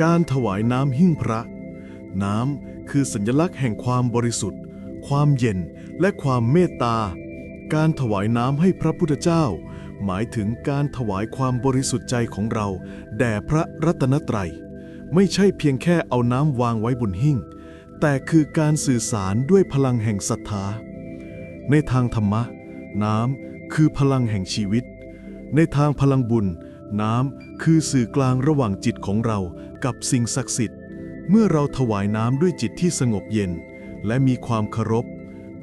การถวายน้ำหิ้งพระ น้ำคือสัญลักษณ์แห่งความบริสุทธิ์ ความเย็นและความเมตตา การถวายน้ำให้พระพุทธเจ้า หมายถึงการถวายความบริสุทธิ์ใจของเรา แด่พระรัตนตรัย ไม่ใช่เพียงแค่เอาน้ำวางไว้บนหิ้ง แต่คือการสื่อสารด้วยพลังแห่งศรัทธา ในทางธรรมะ น้ำคือพลังแห่งชีวิต ในทางพลังบุญ น้ำคือสื่อกลางระหว่างจิตของเรากับสิ่งศักดิ์สิทธิ์ เมื่อเราถวายน้ำด้วยจิตที่สงบเย็น และมีความเคารพ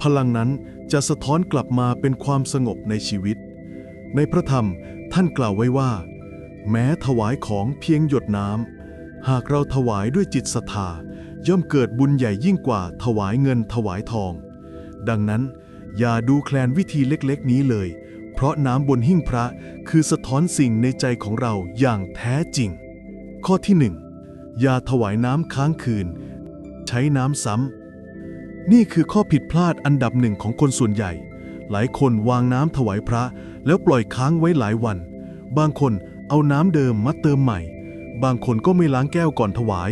พลังนั้นจะสะท้อนกลับมาเป็นความสงบในชีวิต ในพระธรรมท่านกล่าวไว้ว่า แม้ถวายของเพียงหยดน้ำหากเราถวายด้วยจิตศรัทธาย่อมเกิดบุญใหญ่ยิ่งกว่าถวายเงินถวายทอง ดังนั้นอย่าดูแคลนวิธีเล็กๆ นี้เลย เพราะน้ำบนหิ้งพระคือสะท้อนสิ่งในใจของเราอย่างแท้จริง ข้อที่หนึ่งอย่าถวายน้ำค้างคืน ใช้น้ำซ้ำ นี่คือข้อผิดพลาดอันดับหนึ่งของคนส่วนใหญ่ หลายคนวางน้ำถวายพระแล้วปล่อยค้างไว้หลายวัน บางคนเอาน้ำเดิมมาเติมใหม่ บางคนก็ไม่ล้างแก้วก่อนถวาย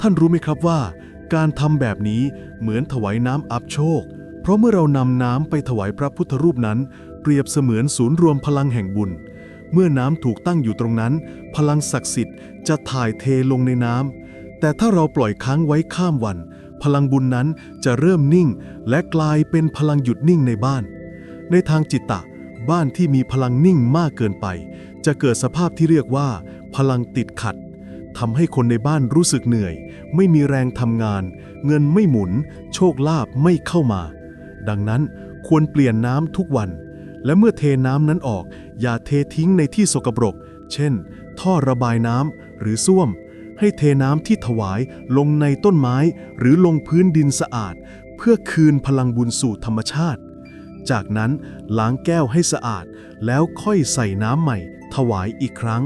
ท่านรู้ไหมครับว่า การทำแบบนี้เหมือนถวายน้ำอับโชค เพราะเมื่อเรานำน้ำไปถวายพระพุทธรูปนั้น ปรียบเสมือนศูนย์รวมพลังแห่งบุญ เมื่อน้ำถูกตั้งอยู่ตรงนั้น พลังศักดิ์สิทธิ์จะถ่ายเทลงในน้ำแต่ถ้าเราปล่อยค้างไว้ข้ามวัน พลังบุญนั้นจะเริ่มนิ่ง และกลายเป็นพลังหยุดนิ่งในบ้าน ในทางจิตตะ บ้านที่มีพลังนิ่งมากเกินไป จะเกิดสภาพที่เรียกว่า พลังติดขัดทำให้คนในบ้านรู้สึกเหนื่อย ไม่มีแรงทำงาน เงินไม่หมุน โชคลาภไม่เข้ามา ดังนั้นควรเปลี่ยนน้ำทุกวัน และเมื่อเทน้ำนั้นออก อย่าเททิ้งในที่สกปรก เช่น ท่อระบายน้ำหรือส้วม ให้เทน้ำที่ถวายลงในต้นไม้หรือลงพื้นดินสะอาด เพื่อคืนพลังบุญสู่ธรรมชาติ จากนั้นล้างแก้วให้สะอาด แล้วค่อยใส่น้ำใหม่ ถวายอีกครั้ง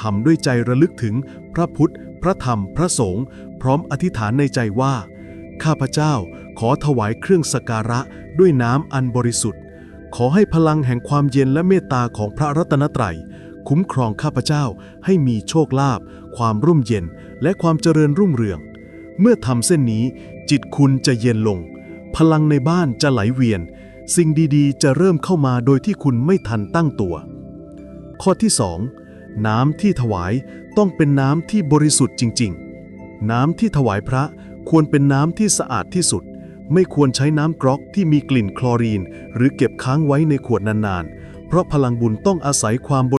ทำด้วยใจระลึกถึงพระพุทธ พระธรรม พระสงฆ์พร้อมอธิษฐานในใจว่า ข้าพเจ้าขอถวายเครื่องสักการะด้วยน้ำอันบริสุทธิ์ ขอให้พลังแห่งความเย็นและเมตตาของพระรัตนตรัย คุ้มครองข้าพเจ้าให้มีโชคลาภความร่มเย็นและความเจริญรุ่งเรือง เมื่อทำเส้นนี้ จิตคุณจะเย็นลง พลังในบ้านจะไหลเวียน สิ่งดีๆ จะเริ่มเข้ามาโดยที่คุณไม่ทันตั้งตัว ข้อที่ 2 น้ำที่ถวายต้องเป็นน้ำที่บริสุทธิ์จริง ๆ น้ำที่ถวายพระควรเป็นน้ำที่สะอาดที่สุด ไม่ควรใช้น้ำกรอกที่มีกลิ่นคลอรีน หรือเก็บค้างไว้ในขวดนานๆ เพราะพลังบุญต้องอาศัยความ